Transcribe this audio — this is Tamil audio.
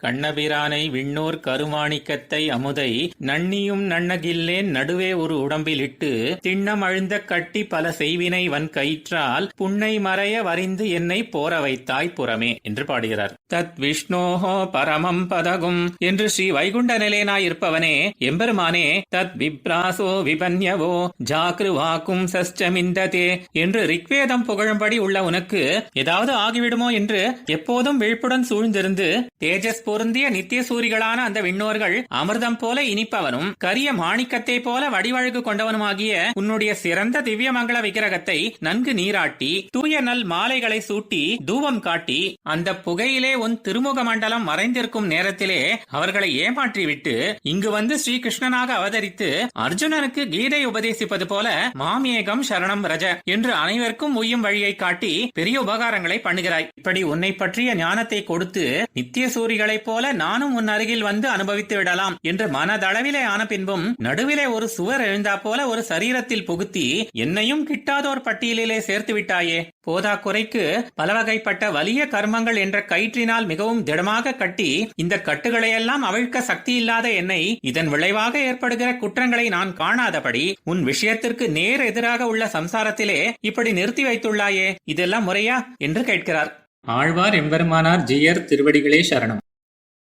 கண்ணபிரானை விண்ணோர் கருமாணிக்கத்தை அமுதை நன்னியும் நன்னகில்லேன் நடுவே ஒரு உடம்பிலிட்டு திண்ணம் அழுந்த கட்டி பல செய்வினை வன் கயிற்றால் புன்னை மறைய வரிந்து என்னை போர வைத்தாய் புறமே என்று பாடுகிறார். தத் விஷ்ணோஹோ பரமம் பதகும் என்று ஸ்ரீ வைகுண்ட நிலையனாய் இருப்பவனே எம்பெருமானே தத் விப்ராசோ விபன்யவோ ஜாக்ரு வாக்கும் சஷ்டமிந்ததே என்று ரிக்வேதம் புகழும்படி உள்ள உனக்கு ஏதாவது ஆகிவிடுமோ என்று எப்போதும் விழிப்புடன் சூழ்ந்திருந்து தேஜஸ் பொருந்திய நித்திய சூரிகளான அந்த விண்ணோர்கள் அமிர்தம் போல இனிப்பவனும் கரிய மாணிக்கத்தை போல வடிவழகு கொண்டவனுமாகிய உன்னுடைய சிறந்த திவ்யமங்கள விக்கிரகத்தை நன்கு நீராட்டி தூய நல் மாலைகளை சூட்டி தூபம் காட்டி அந்த புகையிலே உன் திருமுக மண்டலம் மறைந்திருக்கும் நேரத்திலே அவர்களை ஏமாற்றிவிட்டு இங்கு வந்து ஸ்ரீகிருஷ்ணனாக அவதரித்து அர்ஜுனனுக்கு கீதை உபதேசிப்பது போல மாமேகம் சரணம் ரஜ என்று அனைவருக்கும் உய்யும் வழியை காட்டி பெரிய உபகாரங்களை பண்ணுகிறாய். இப்படி உன்னை பற்றிய ஞானத்தை கொடுத்து நித்திய சூரிகளை சூரிகளைப் போல நானும் உன் அருகில் வந்து அனுபவித்து விடலாம் என்று மனதளவிலே ஆன பின்பும் நடுவிலே ஒரு சுவர் எழுந்தா போல ஒரு சரீரத்தில் புகுத்தி என்னையும் கிட்டாதோர் பட்டியலிலே சேர்த்து விட்டாயே. போதா குறைக்கு பல வகைப்பட்ட வலிய கர்மங்கள் என்ற கயிற்றினால் மிகவும் திடமாக கட்டி இந்த கட்டுகளையெல்லாம் அவிழ்க்க சக்தி இல்லாத என்னை இதன் விளைவாக ஏற்படுகிற குற்றங்களை நான் காணாதபடி உன் விஷயத்திற்கு நேர் எதிராக உள்ள சம்சாரத்திலே இப்படி நிறுத்தி வைத்துள்ளாயே. இதெல்லாம் முறையா? என்று கேட்கிறார். ஆழ்வார் எம்பெருமானார் ஜியர் திருவடிகளே சரணம்.